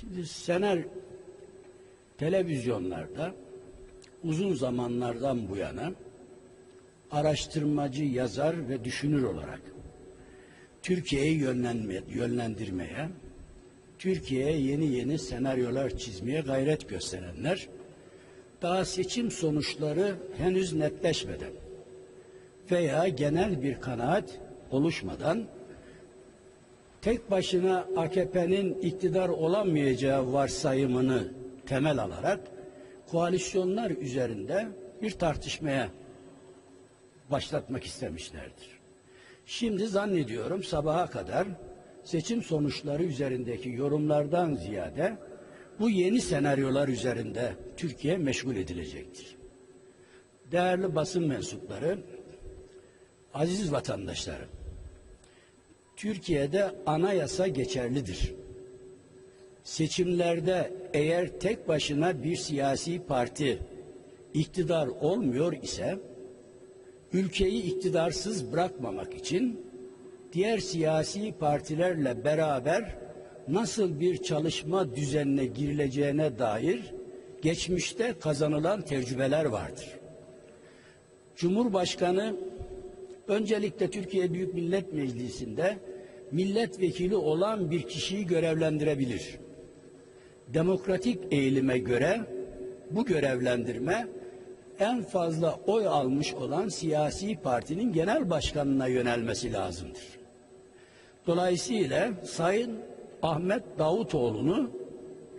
Şimdi Sener televizyonlarda uzun zamanlardan bu yana araştırmacı, yazar ve düşünür olarak Türkiye'yi yönlendirmeye, Türkiye'ye yeni yeni senaryolar çizmeye gayret gösterenler, daha seçim sonuçları henüz netleşmeden veya genel bir kanaat oluşmadan tek başına AKP'nin iktidar olamayacağı varsayımını temel alarak koalisyonlar üzerinde bir tartışmaya başlatmak istemişlerdir. Şimdi zannediyorum sabaha kadar seçim sonuçları üzerindeki yorumlardan ziyade bu yeni senaryolar üzerinde Türkiye meşgul edilecektir. Değerli basın mensupları, aziz vatandaşlarım, Türkiye'de anayasa geçerlidir. Seçimlerde eğer tek başına bir siyasi parti iktidar olmuyor ise ülkeyi iktidarsız bırakmamak için diğer siyasi partilerle beraber nasıl bir çalışma düzenine girileceğine dair geçmişte kazanılan tecrübeler vardır. Cumhurbaşkanı öncelikle Türkiye Büyük Millet Meclisi'nde milletvekili olan bir kişiyi görevlendirebilir. Demokratik eğilime göre bu görevlendirme en fazla oy almış olan siyasi partinin genel başkanına yönelmesi lazımdır. Dolayısıyla Sayın Ahmet Davutoğlu'nu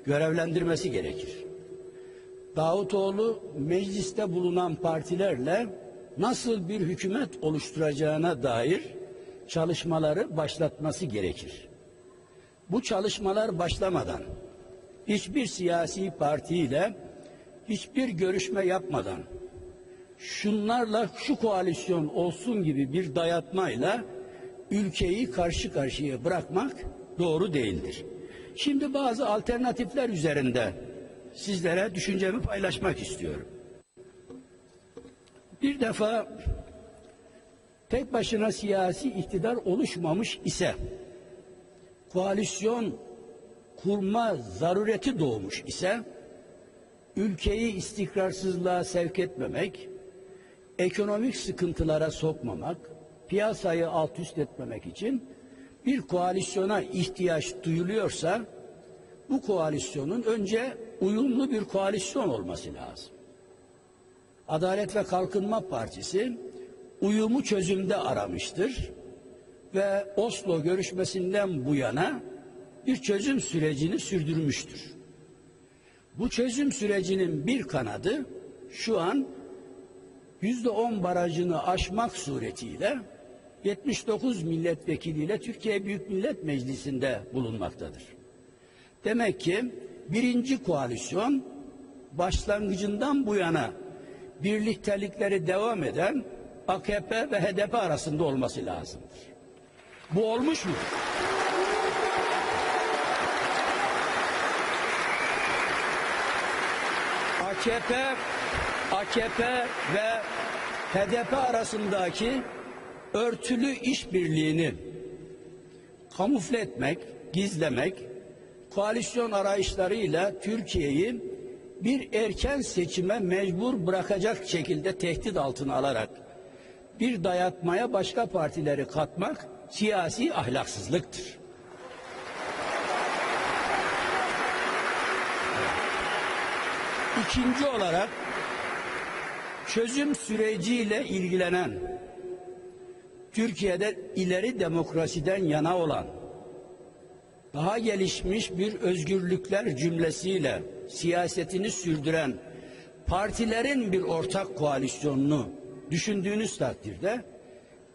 görevlendirmesi gerekir. Davutoğlu mecliste bulunan partilerle nasıl bir hükümet oluşturacağına dair çalışmaları başlatması gerekir. Bu çalışmalar başlamadan hiçbir siyasi partiyle hiçbir görüşme yapmadan şunlarla şu koalisyon olsun gibi bir dayatmayla ülkeyi karşı karşıya bırakmak doğru değildir. Şimdi bazı alternatifler üzerinde sizlere düşüncemi paylaşmak istiyorum. Bir defa tek başına siyasi iktidar oluşmamış ise koalisyon kurma zarureti doğmuş ise ülkeyi istikrarsızlığa sevk etmemek, ekonomik sıkıntılara sokmamak, piyasayı alt üst etmemek için bir koalisyona ihtiyaç duyuluyorsa bu koalisyonun önce uyumlu bir koalisyon olması lazım. Adalet ve Kalkınma Partisi uyumu çözümde aramıştır ve Oslo görüşmesinden bu yana bir çözüm sürecini sürdürmüştür. Bu çözüm sürecinin bir kanadı şu an yüzde on barajını aşmak suretiyle 79 milletvekiliyle Türkiye Büyük Millet Meclisi'nde bulunmaktadır. Demek ki birinci koalisyon başlangıcından bu yana birliktelikleri devam eden AKP ve HDP arasında olması lazımdır. Bu olmuş mu? AKP AKP ve HDP arasındaki örtülü işbirliğini kamufle etmek, gizlemek, koalisyon arayışlarıyla Türkiye'yi bir erken seçime mecbur bırakacak şekilde tehdit altına alarak bir dayatmaya başka partileri katmak siyasi ahlaksızlıktır. İkinci olarak çözüm süreciyle ilgilenen Türkiye'de ileri demokrasiden yana olan daha gelişmiş bir özgürlükler cümlesiyle siyasetini sürdüren partilerin bir ortak koalisyonunu düşündüğünüz takdirde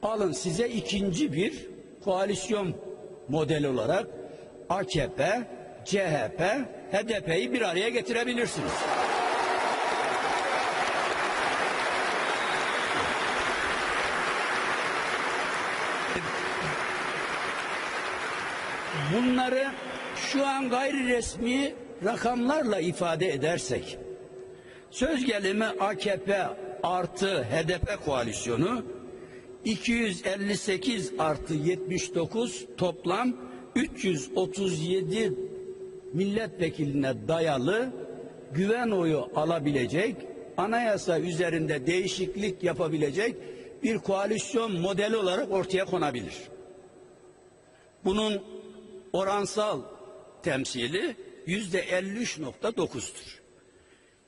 alın size ikinci bir koalisyon modeli olarak AKP, CHP, HDP'yi bir araya getirebilirsiniz. Bunları şu an gayri resmi rakamlarla ifade edersek söz gelimi AKP artı HDP koalisyonu 258 artı 79 toplam 337 milletvekiline dayalı güven oyu alabilecek, anayasa üzerinde değişiklik yapabilecek bir koalisyon modeli olarak ortaya konabilir. Bunun oransal temsili yüzde 53.9'dur.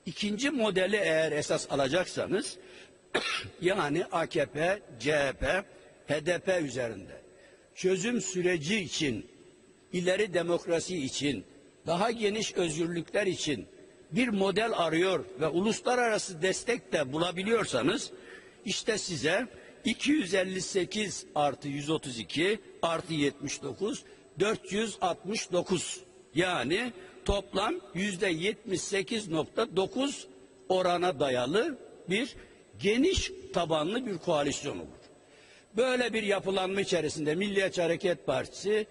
İkinci modeli eğer esas alacaksanız yani AKP, CHP, HDP üzerinde çözüm süreci için, ileri demokrasi için, daha geniş özgürlükler için bir model arıyor ve uluslararası destek de bulabiliyorsanız işte size 258 artı 132 artı 79 469 yani toplam yüzde 78.9 orana dayalı bir geniş tabanlı bir koalisyon olur. Böyle bir yapılanma içerisinde Milliyetçi Hareket Partisi